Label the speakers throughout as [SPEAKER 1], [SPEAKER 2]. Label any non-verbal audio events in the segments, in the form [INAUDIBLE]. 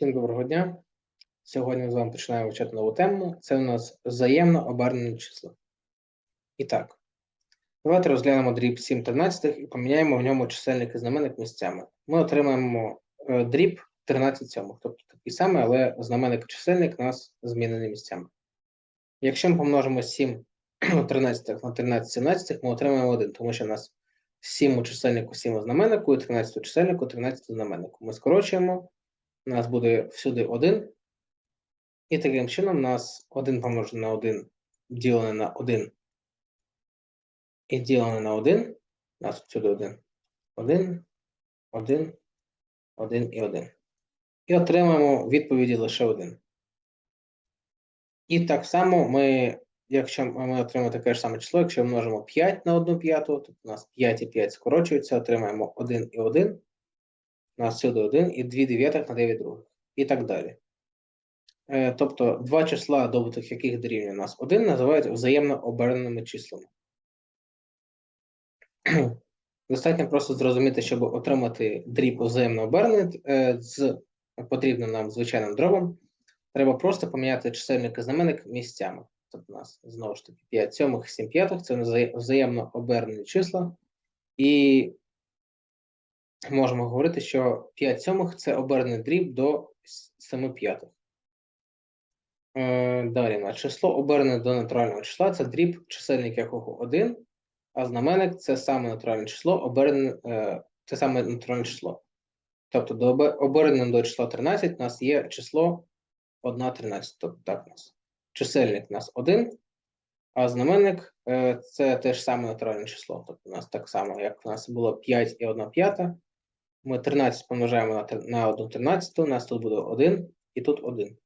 [SPEAKER 1] Всім доброго дня. Сьогодні з вами починаємо вивчати нову тему. Це у нас взаємно обернені числа. І так, давайте розглянемо дріб 7 13 і поміняємо в ньому чисельник і знаменник місцями. Ми отримаємо е, дріб 13 сьомих, тобто такий самий, але знаменник і чисельник у нас змінені місцями. Якщо ми помножимо 7 13 [CLEARS THROAT] на 13 17, ми отримаємо 1, тому що у нас 7 у чисельнику, 7 у знаменнику, і 13 у чисельнику, 13 у знаменнику. Ми скорочуємо, у нас буде всюди 1. І таким чином у нас 1 помножене на 1 ділене на 1 і ділене на 1. У нас всюди 1. 1, 1, 1 і 1. І отримаємо відповіді лише 1. І так само ми, якщо ми отримаємо таке ж саме число, якщо множимо 5 на 1 п'яту, то у нас 5 і 5 скорочуються, отримаємо 1 і 1. У нас всюди 1 і 2 дев'ятих на 9 других. І так далі. Е, Тобто два числа, добуток яких дорівнює нас 1, називають взаємно оберненими числами. [CLEARS THROAT] Достатньо просто зрозуміти, щоб отримати дріб взаємно обернений е, з потрібним нам звичайним дробом, треба просто поміняти чисельник і знаменник місцями. Тобто у нас знову ж таки 5 сьомих, 7 п'ятих це взаємно обернені числа. І можемо говорити, що 5 сьомих це обернений дріб до 7 п'ятих. Е, Далі на число обернене до натурального числа це дріб, чисельник якого 1, а знаменник це саме натуральне число, обернене, е, це саме натуральне число. Тобто до обе- до числа 13 у нас є число 1 13. Тобто так у нас чисельник у нас 1, а знаменник е, це теж саме натуральне число. Тобто у нас так само, як у нас було 5 і 1 п'ята. Ми 13 помножаємо на, 1 13, у нас тут буде 1 і тут 1.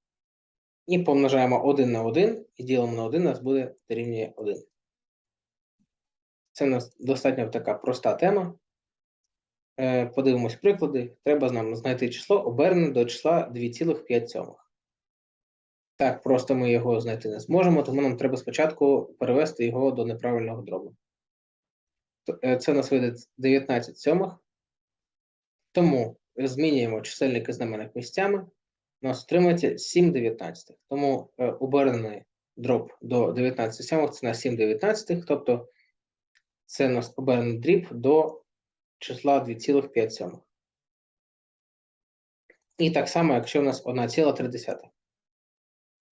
[SPEAKER 1] І помножаємо 1 на 1 і ділимо на 1, у нас буде дорівнює 1. Це у нас достатньо така проста тема. Е, Подивимось приклади. Треба нам знайти число обернене до числа 2,5. Так, просто ми його знайти не зможемо, тому нам треба спочатку перевести його до неправильного дробу. Е, Це у нас вийде 19 сьомих. Тому змінюємо чисельник і знаменник місцями. У нас отримається 7 19. Тому е, обернений дроб до 19 сьомих це на 7 19, тобто це у нас обернений дріб до числа 2,5 сьомих. І так само, якщо у нас 1,3.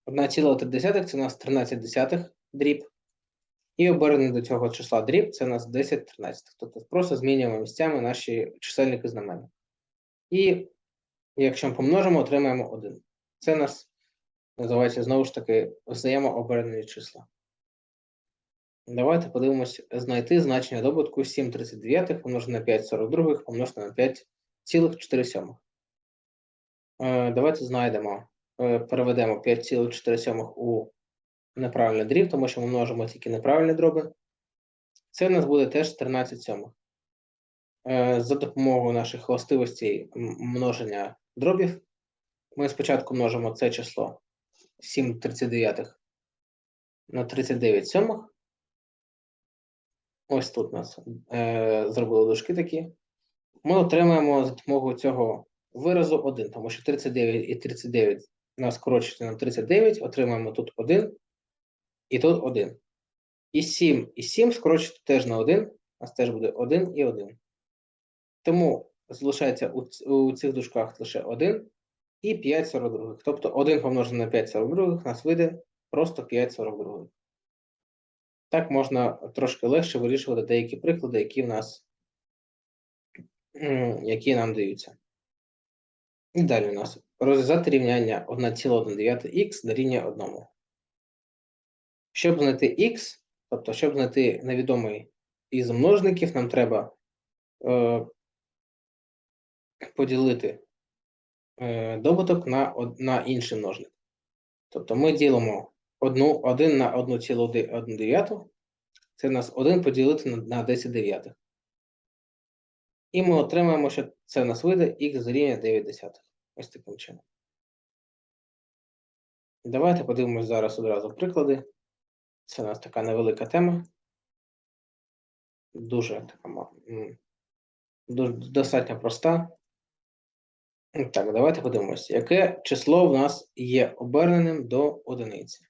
[SPEAKER 1] 1,3 це у нас 13 десятих дріб. І обернений до цього числа дріб це у нас 10 13. Тобто просто змінюємо місцями наші чисельники знаменник. І якщо ми помножимо, отримаємо 1. Це у нас називається знову ж таки взаємообернені числа. Давайте подивимось знайти значення добутку 7,39 помножити на 5,42 помножити на 5,4. Е, Давайте знайдемо, е, переведемо 5,4 у неправильний дріб, тому що ми множимо тільки неправильні дроби. Це у нас буде теж 13 сьомих. Е, За допомогою наших властивостей множення дробів ми спочатку множимо це число 7,39 на 39 сьомих. Ось тут у нас е, зробили дужки такі. Ми отримаємо за допомогою цього виразу 1, тому що 39 і 39 у нас скорочується на 39, отримаємо тут 1 і тут 1. І 7 і 7 скорочується теж на 1, у нас теж буде 1 і 1. Тому залишається у, у цих дужках лише 1 і 5 42. Тобто 1 помножене на 5 42 у нас вийде просто 5 42. Так можна трошки легше вирішувати деякі приклади, які в нас які нам даються. І далі у нас розв'язати рівняння 1,1х дорівнює 1. Щоб знайти х, тобто, щоб знайти невідомий із множників, нам треба е, поділити е, добуток на, на інший множник. Тобто ми ділимо 1, 1 на 1,1 дев'яту. Це у нас 1 поділити на 10 дев'ятих. І ми отримаємо, що це у нас вийде х дорівнює 9 десятих. Ось таким чином. Давайте подивимось зараз одразу приклади. Це у нас така невелика тема. Дуже така дуже достатньо проста. Так, давайте подивимося, яке число в нас є оберненим до одиниці.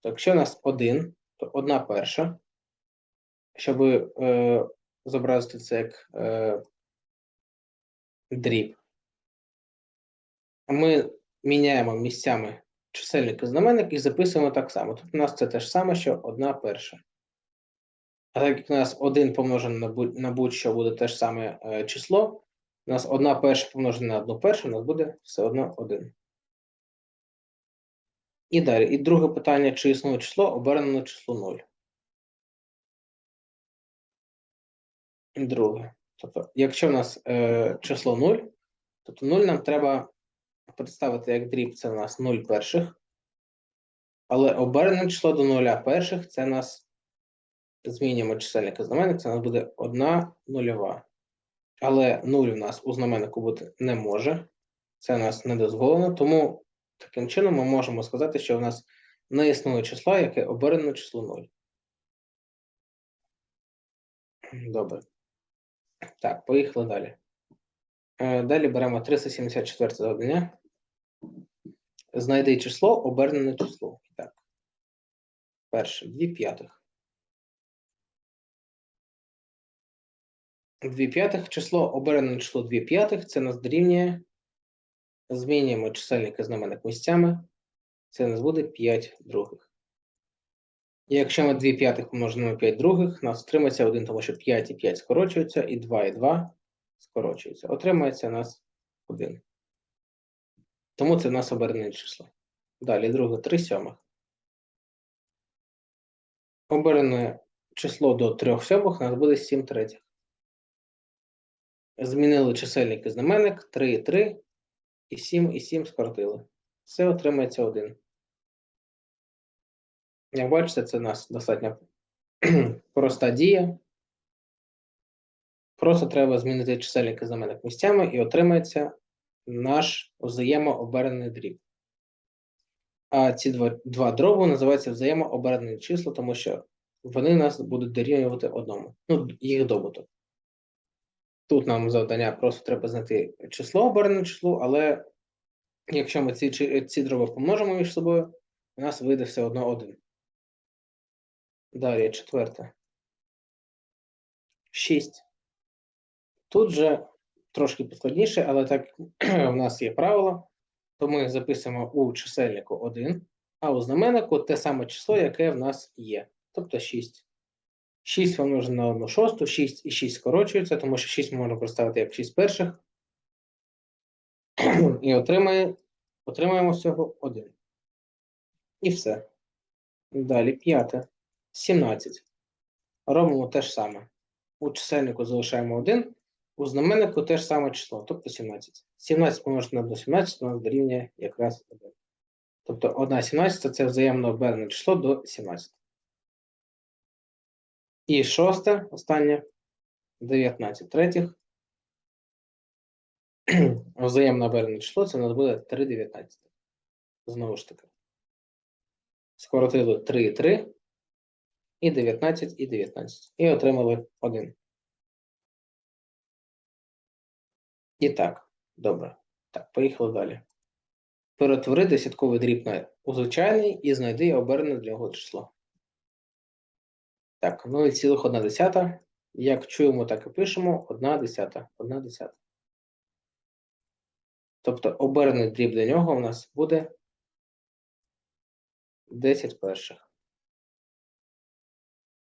[SPEAKER 1] То якщо у нас 1, то 1 перша. Щоб е, зобразити це як е, дріб, ми міняємо місцями чисельник і знаменник і записуємо так само. Тут у нас це те ж саме, що 1 перша. А так як у нас 1 помножений на будь- на будь-що буде те ж саме е, число, у нас 1 перша помножена на 1 першу, у нас буде все одно 1. І далі. І друге питання, чи існує число обернене на число 0. Друге. Тобто, якщо в нас е, число 0, тобто 0 нам треба представити як дріб, це у нас 0 перших. Але обернене число до 0 перших це нас змінюємо чисельник знаменник, це у нас буде 1 нульова. Але 0 у нас у знаменнику бути не може. Це у нас не дозволено. Тому таким чином ми можемо сказати, що у нас не існує числа, яке обернене число 0. Добре. Так, поїхали далі. Е, Далі беремо 374 завдання. Знайди число, обернене число. Так. Перше, 2 п'ятих. 2 п'ятих число, обернене число 2 п'ятих, це нас дорівнює. Змінюємо чисельник і знаменник місцями. Це нас буде 5 других. І якщо ми 2 п'ятих помножимо на 5 других, нас отримається 1, тому що 5 і 5 скорочуються, і 2 і 2 скорочуються. Отримається у нас 1. Тому це у нас обернене число. Далі, друге, 3 сьомих. Обернене число до 3 сьомих у нас буде 7 третіх. Змінили чисельник і знаменник 3 і 3, і 7 і 7 скоротили. Все отримається 1. Як бачите, це у нас достатньо [CLEARS THROAT] проста дія. Просто треба змінити чисельник і знаменник місцями і отримається наш взаємообернений дріб. А ці два, два дроби називаються взаємообернені числа, тому що вони нас будуть дорівнювати одному. Ну, їх добуток. Тут нам завдання просто треба знайти число обернене числу, але якщо ми ці, ці дроби помножимо між собою, у нас вийде все одно один. Далі, четверте. 6. Тут же трошки поскладніше, але так [CLEARS THROAT] в нас є правило, то ми записуємо у чисельнику 1, а у знаменнику те саме число, яке в нас є, тобто 6. 6 помножено на 1 шосту, 6 і 6 скорочуються, тому що 6 ми можемо представити як 6 перших. [CLEARS THROAT] І отримає, отримаємо всього 1. І все. Далі п'яте. 17. Робимо те ж саме. У чисельнику залишаємо 1, у знаменнику те ж саме число, тобто 17. 17 помножити на 1 17 у нас дорівнює якраз 1. Тобто 1 17 це взаємно обернене число до 17. І шосте, останнє, 19 третіх. [CLEARS THROAT] Взаємно обернене число, це у нас буде 3 19. Знову ж таки. Скоротили 3 і 3, і 19, і 19. І отримали 1. І так, добре. Так, поїхали далі. Перетвори десятковий дріб на у звичайний і знайди обернене для його число. Так, 0,1. Як чуємо, так і пишемо 1 десята. 1 десята. Тобто обернений дріб для нього у нас буде 10 перших.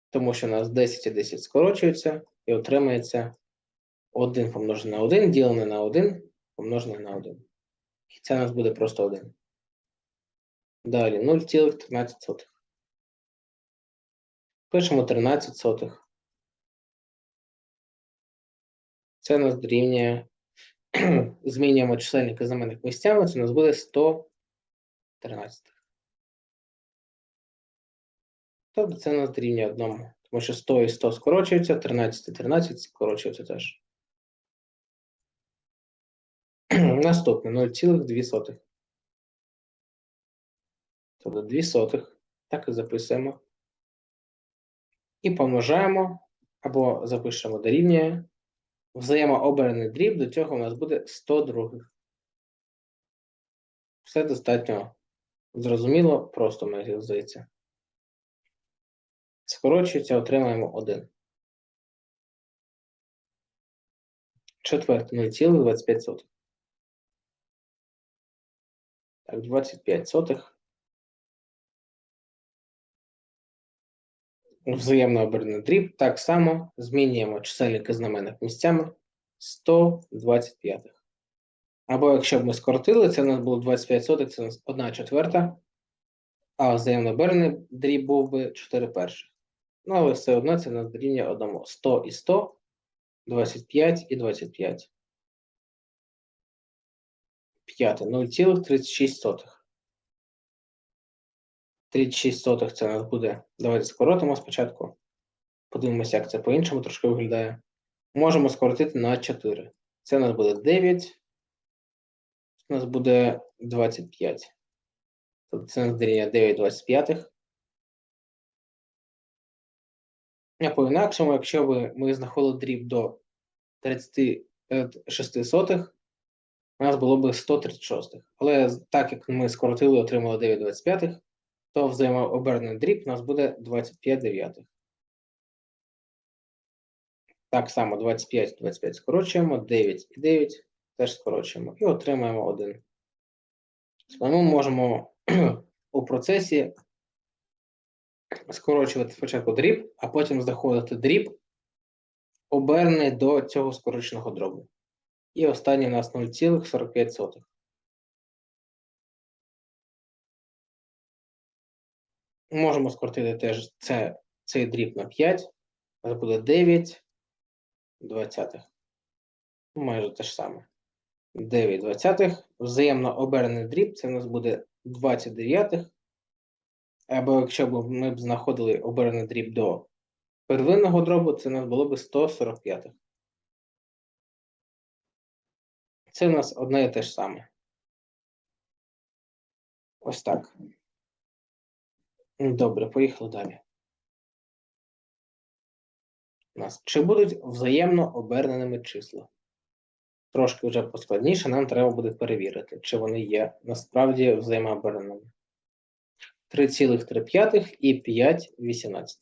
[SPEAKER 1] Тому що у нас 10 і 10 скорочуються і отримається 1 помножене на 1, ділене на 1, помножене на 1. І це у нас буде просто 1. Далі 0,13. Пишемо 13 сотих. Це у нас дорівнює. [CLEARS THROAT] Змінюємо чисельник і знаменник місцями, це у нас буде 113. Тобто це у нас дорівнює одному. Тому що 100 і 100 скорочуються, 13 і 13 скорочуються теж. Наступне 0,2. Тобто 2 сотих. Так і записуємо. І помножаємо або запишемо дорівнює. Взаємообернений дріб, до цього у нас буде 100 других. Все достатньо зрозуміло, просто мені здається. Скорочується, отримаємо 1. Четверте 0,25. Так, 25 сотих. Взаємно обернений дріб. Так само змінюємо чисельник і знаменник місцями 125. Або якщо б ми скоротили, це у нас було 25 сотих, це у нас 1 четверта. А взаємно обернений дріб був би 4 перших. Ну, але все одно це у нас дорівнює одному 100 і 100, 25 і 25. П'яте 0,36. 36 сотих це у нас буде. Давайте скоротимо спочатку. Подивимося, як це по-іншому трошки виглядає. Можемо скоротити на 4. Це у нас буде 9. У нас буде 25. Тобто це у нас дорівнює 9 25. А по-інакшому, якщо б ми знаходили дріб до 36 сотих, у нас було б 136. Але так як ми скоротили отримали 9 25, то взаємообернений дріб у нас буде 25 дев'ятих. Так само 25 25 скорочуємо, 9 і 9 теж скорочуємо і отримаємо 1. Ми можемо [CLEARS THROAT] у процесі скорочувати спочатку дріб, а потім знаходити дріб, обернений до цього скороченого дробу. І останній у нас 0,45. Можемо скоротити теж це, цей дріб на 5. Це буде 9 двадцятих. Майже те ж саме. 9 двадцятих. Взаємно оберений дріб, це у нас буде 20 дев'ятих. Або якщо б ми б знаходили оберений дріб до первинного дробу, це у нас було б 145. Це у нас одне і те ж саме. Ось так. Добре, поїхали далі. У нас чи будуть взаємно оберненими числа? Трошки вже поскладніше, нам треба буде перевірити, чи вони є насправді взаємооберненими. 3,3 і 5 18.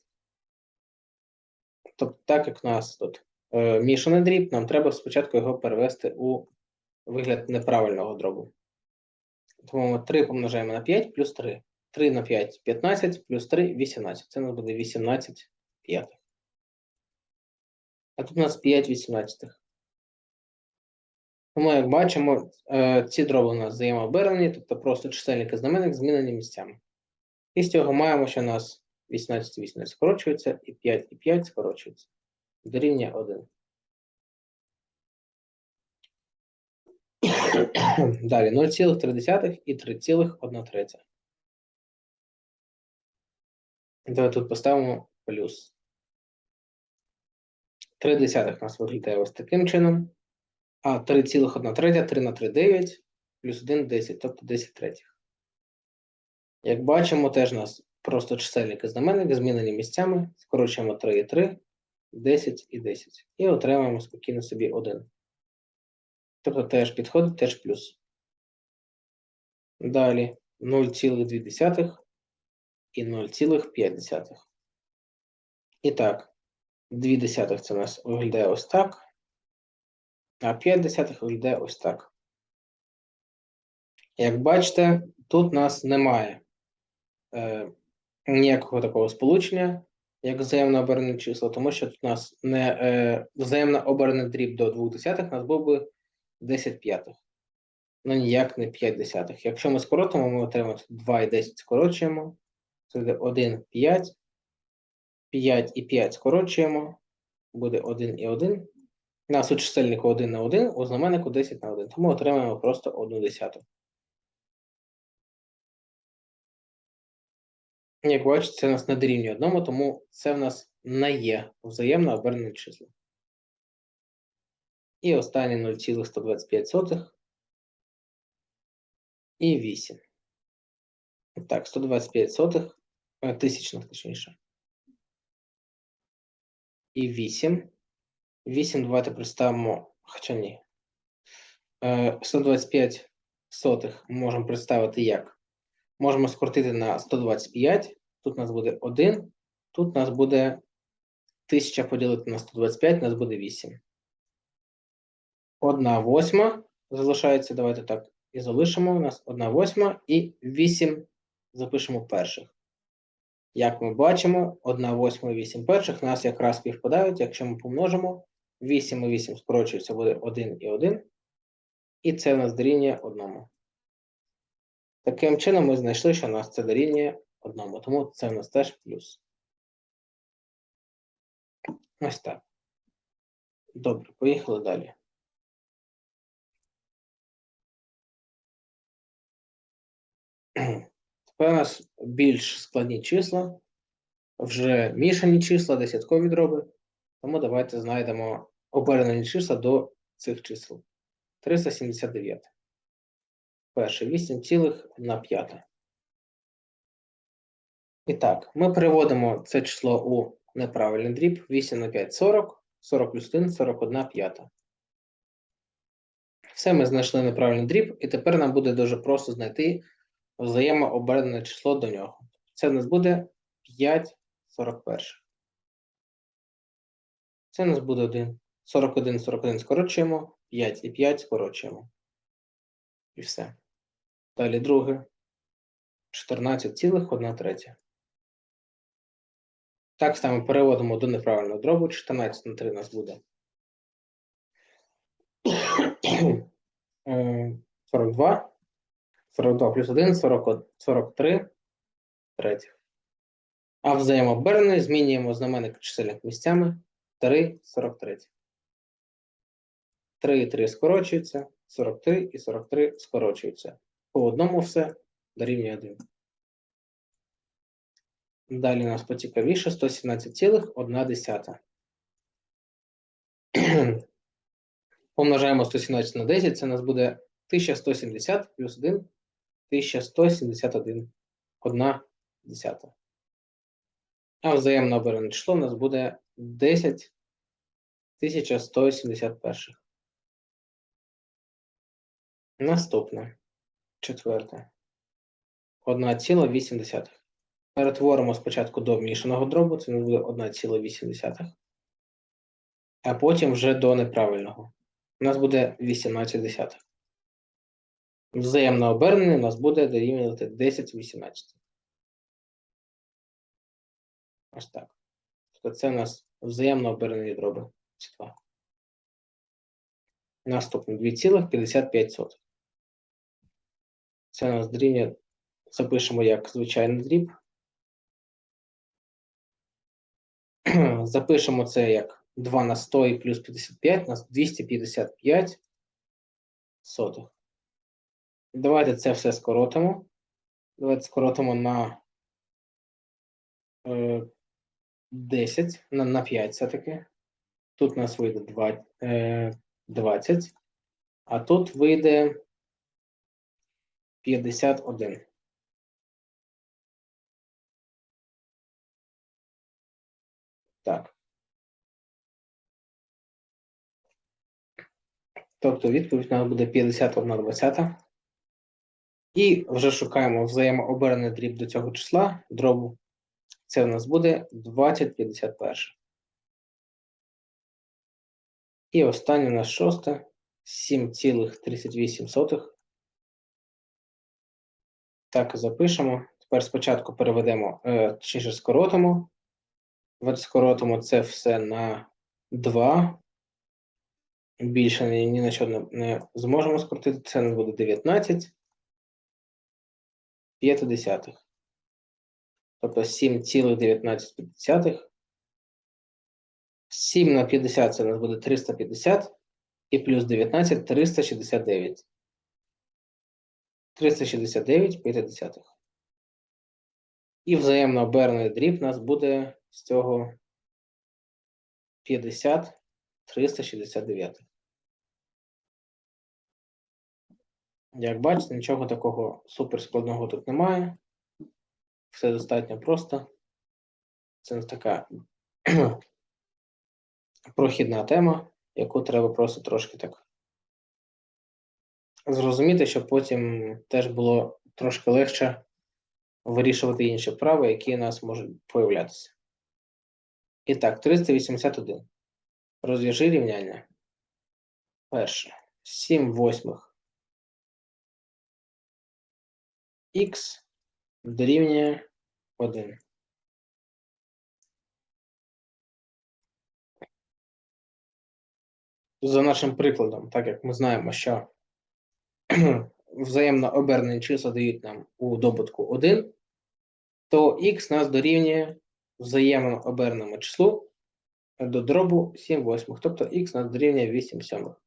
[SPEAKER 1] Тобто, так як у нас тут е, мішаний дріб, нам треба спочатку його перевести у вигляд неправильного дробу. Тому ми 3 помножаємо на 5 плюс 3. 3 на 5 15, плюс 3 18. Це у нас буде 18 п'ятих. А тут у нас 5 18. Тому, як бачимо, е, ці дроби у нас взаємообернені, тобто просто чисельник і знаменник змінені місцями. І з цього маємо, що у нас 18 і 18 скорочується, і 5 і 5 скорочується. Дорівнює 1. Далі 0,3 і 3,1 третя. Давай тут поставимо плюс. 3 десятих у нас виглядає ось таким чином. А 3,1 третя, 3 на 3 9, плюс 1 10, тобто 10 третіх. Як бачимо, теж у нас просто чисельник і знаменник змінені місцями. Скорочуємо 3 і 3, 10 і 10. І отримаємо спокійно собі 1. Тобто теж підходить, теж плюс. Далі 0,2 і 0,5. І так, 2 десятих це у нас виглядає ось так. А 5 десятих виглядає ось так. Як бачите, тут у нас немає е, ніякого такого сполучення, як взаємно обернені числа, тому що тут у нас не е, взаємно обернений дріб до 2 десятих, у нас був би 10 п'ятих. Ну, ніяк не 5 десятих. Якщо ми скоротимо, ми отримаємо 2 і 10 скорочуємо. Це буде 1, 5. 5 і 5 скорочуємо. Буде 1 і 1. У нас у чисельнику 1 на 1, у знаменнику 10 на 1. Тому отримаємо просто 1 десяту. Як бачите, це у нас не дорівнює одному, тому це в нас не є взаємно обернені числа. І останнє 0,125 і 8. Так, 125 сотих, е, тисячних, точніше. І 8. 8 давайте представимо, хоча ні. 125 сотих можемо представити як? Можемо скоротити на 125. Тут у нас буде 1, тут у нас буде 1000 поділити на 125, у нас буде 8. 1 восьма залишається, давайте так, і залишимо. У нас 1 восьма і 8 запишемо перших. Як ми бачимо, 1 восьма і 8 перших у нас якраз співпадають. Якщо ми помножимо, 8 і 8 скорочується, буде 1 і 1. І це у нас дорівнює 1. Таким чином ми знайшли, що у нас це дорівнює 1. Тому це у нас теж плюс. Ось так. Добре, поїхали далі. Тепер у нас більш складні числа, вже мішані числа, десяткові дроби. Тому давайте знайдемо обернені числа до цих чисел. 379. Перше 8,1 І так, ми переводимо це число у неправильний дріб. 8 на 5 – 40, 40 плюс 1 – 41 п'ята. Все, ми знайшли неправильний дріб, і тепер нам буде дуже просто знайти взаємообернене число до нього. Це в нас буде 5 41. Це у нас буде 1. 41, 41 скорочуємо, 5 і 5 скорочуємо. І все. Далі друге. 14,1 третя. Так само переводимо до неправильного дробу. 14 на 3 у нас буде. Е, 42. 42 плюс 1, 40, 43 третіх. А взаємообернений змінюємо знаменник чисельник місцями 3, 43. 3 і 3 скорочуються, 43 і 43 скорочуються. По одному все дорівнює 1. Далі у нас поцікавіше 117,1. Помножаємо 117 на 10, це у нас буде 1170 плюс 1 1171. 1 десята. А взаємно оберне число у нас буде 10 1171. Наступне. Четверте. 1,8. Перетворимо спочатку до мішаного дробу, це буде 1,8. А потім вже до неправильного. У нас буде 18 десятих. Взаємне обернення у нас буде дорівнювати 10 в 18. Ось так. Тобто це у нас взаємно обернені дроби. Числа. Наступне 2,55. Це у нас дорівнює, запишемо як звичайний дріб. [CLEARS THROAT] Запишемо це як 2 на 100 і плюс 55, у нас 255 сотих. Давайте це все скоротимо. Давайте скоротимо на е, 10, на, на 5 все-таки. Тут у нас вийде 2, е, 20, а тут вийде 51. Так. Тобто відповідь у нас буде 51 20. І вже шукаємо взаємообернений дріб до цього числа, дробу. Це у нас буде 2051. І останнє у нас шосте 7,38. Так, запишемо. Тепер спочатку переведемо, е, точніше скоротимо. От скоротимо це все на 2. Більше ні, на що не, не зможемо скоротити. Це нас буде 19. 5. Тобто 7,19. 7 на 50 це у нас буде 350 і плюс 19 369. 369 50. І взаємно обернений дріб у нас буде з цього 50 369. Як бачите, нічого такого суперскладного тут немає. Все достатньо просто. Це така [CLEARS THROAT] прохідна тема, яку треба просто трошки так зрозуміти, щоб потім теж було трошки легше вирішувати інші вправи, які у нас можуть появлятися. І так, 381. Розв'яжи рівняння. Перше. 7 восьмих х дорівнює 1. За нашим прикладом, так як ми знаємо, що взаємно обернені числа дають нам у добутку 1, то х нас дорівнює взаємно оберненому числу до дробу 7 восьмих, тобто х нас дорівнює 8 сьомих.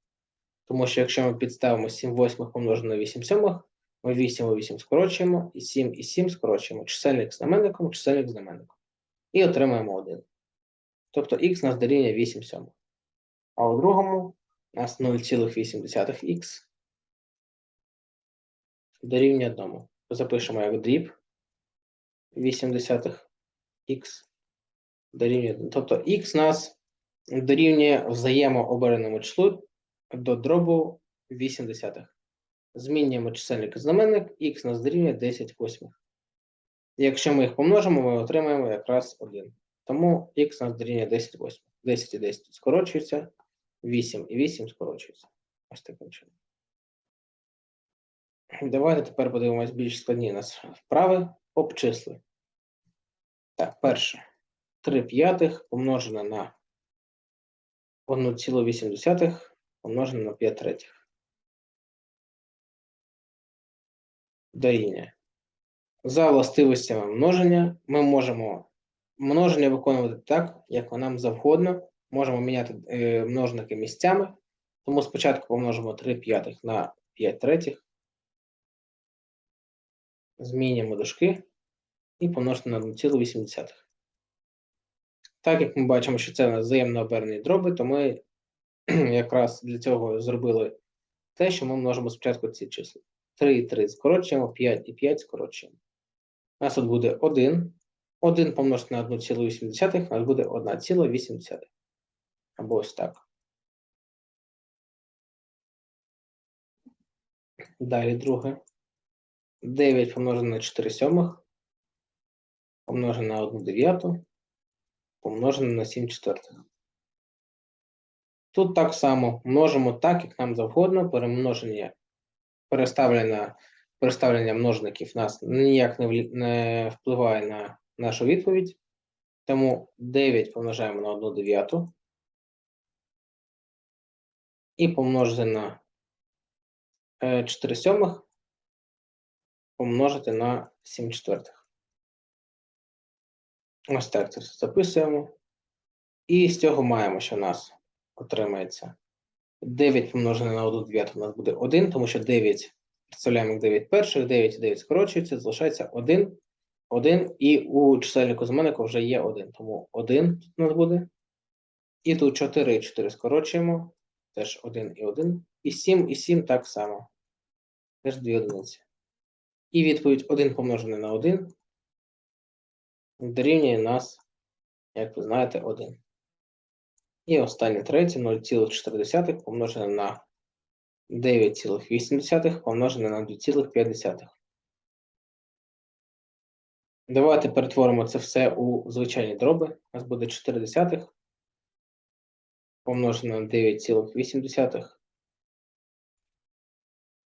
[SPEAKER 1] Тому що якщо ми підставимо 7 восьмих помножено на 8 сьомих, ми 8 і 8 скорочуємо, і 7 і 7 скорочуємо чисельник знаменником, чисельник знаменником. І отримаємо 1. Тобто х нас дорівнює 8 сьомих. А у другому у нас 0,8х дорівнює 1. Запишемо як дріб 8 десятих х дорівнює 1. Тобто х нас дорівнює взаємообереному числу до дробу 8 десятих. Змінюємо чисельник і знаменник, х нас дорівнює 10 восьмих. Якщо ми їх помножимо, ми отримаємо якраз 1. Тому х нас дорівнює 10 восьмих. 10 і 10 скорочується, 8 і 8 скорочується. Ось таким чином. Давайте тепер подивимось більш складні у нас вправи. Обчисли. Так, перше. 3 п'ятих помножене на 1,8 помножене на 5 третіх. Дорівнює. За властивостями множення ми можемо множення виконувати так, як нам завгодно. Можемо міняти е, множники місцями. Тому спочатку помножимо 3 п'ятих на 5 третіх. Змінюємо дужки і помножити на 1,8. Так як ми бачимо, що це взаємно обернені дроби, то ми [CLEARS THROAT] якраз для цього зробили те, що ми множимо спочатку ці числа. 3 і 3 скорочуємо, 5 і 5 скорочуємо. У нас тут буде 1. 1 помножити на 1,8, у нас буде 1,8. Або ось так. Далі друге. 9 помножено на 4 сьомих, помножено на 1 дев'яту, помножено на 7 четвертих. Тут так само множимо так, як нам завгодно, перемноження, переставлення, переставлення множників нас ніяк не, не впливає на нашу відповідь. Тому 9 помножаємо на 1 дев'яту. І помножити на 4 сьомих помножити на 7 четвертих. Ось так це все записуємо. І з цього маємо, що у нас отримається 9 помножене на 1 дев'яту у нас буде 1, тому що 9 представляємо як 9 перших, 9 і 9 скорочується, залишається 1, 1, і у чисельнику знаменнику вже є 1, тому 1 тут у нас буде. І тут 4 і 4 скорочуємо, теж 1 і 1, і 7 і 7 так само. Теж 2 одиниці. І відповідь 1 помножене на 1 дорівнює нас, як ви знаєте, 1. І останнє третє 0,4 помножене на 9,8 помножене на 2,5. Давайте перетворимо це все у звичайні дроби. У нас буде 4 десятих на 9,8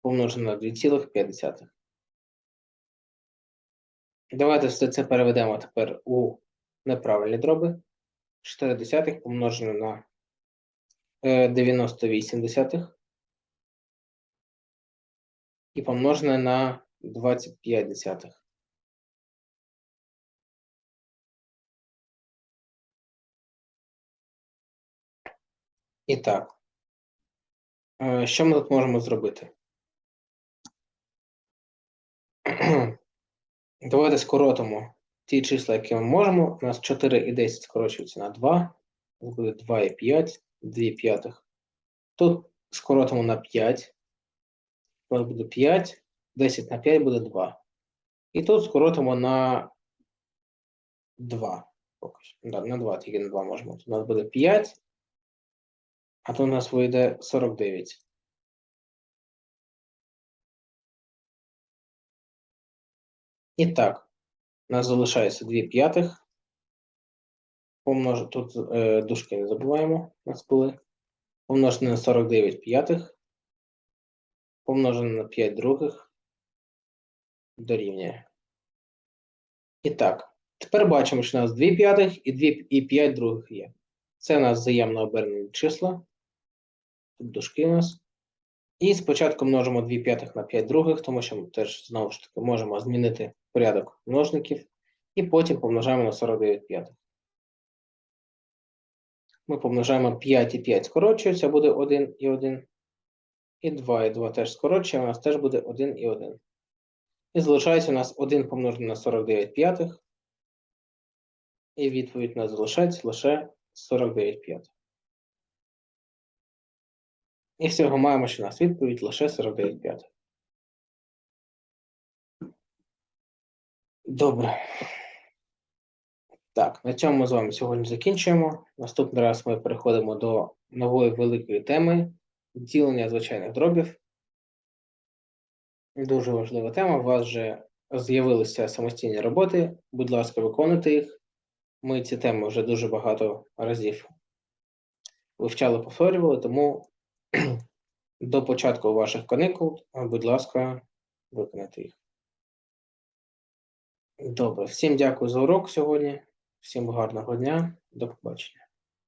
[SPEAKER 1] помножене на 2,5. Давайте все це переведемо тепер у неправильні дроби. 4 десятих помножено на 98 е, десятих і помножене на 25 десятих. І так, е, що ми тут можемо зробити? Давайте скоротимо ті числа, які ми можемо, у нас 4 і 10 скорочуються на 2, буде 2 і 5, 2 п'ятих. Тут скоротимо на 5, у нас буде 5, 10 на 5 буде 2. І тут скоротимо на 2. Поки що. на 2 тільки на 2 можемо. У нас буде 5, а то у нас вийде 49. І так, у нас залишається 2 п'ятих. Помнож... Тут е, дужки не забуваємо, у нас були. Помножене на 49 п'ятих. Помножене на 5 других. Дорівнює. І так, тепер бачимо, що у нас 2 п'ятих і 2 і 5 других є. Це у нас взаємно обернені числа. Тут дужки у нас. І спочатку множимо 2 п'ятих на 5 других, тому що ми теж знову ж таки можемо змінити порядок множників. І потім помножаємо на 49 п'ятих. Ми помножаємо 5 і 5 скорочується, буде 1 і 1. І 2 і 2 теж скорочує, у нас теж буде 1 і 1. І залишається у нас 1 помножений на 49 п'ятих. І відповідь у нас залишається лише 49 п'ятих. І всього маємо, що у нас відповідь лише 49 п'ятих. Добре. Так, на цьому ми з вами сьогодні закінчуємо. Наступний раз ми переходимо до нової великої теми ділення звичайних дробів. Дуже важлива тема. У вас вже з'явилися самостійні роботи. Будь ласка, виконуйте їх. Ми ці теми вже дуже багато разів вивчали, повторювали, тому до початку ваших каникул, будь ласка, виконайте їх. Добре, всім дякую за урок сьогодні. Всім гарного дня. До побачення.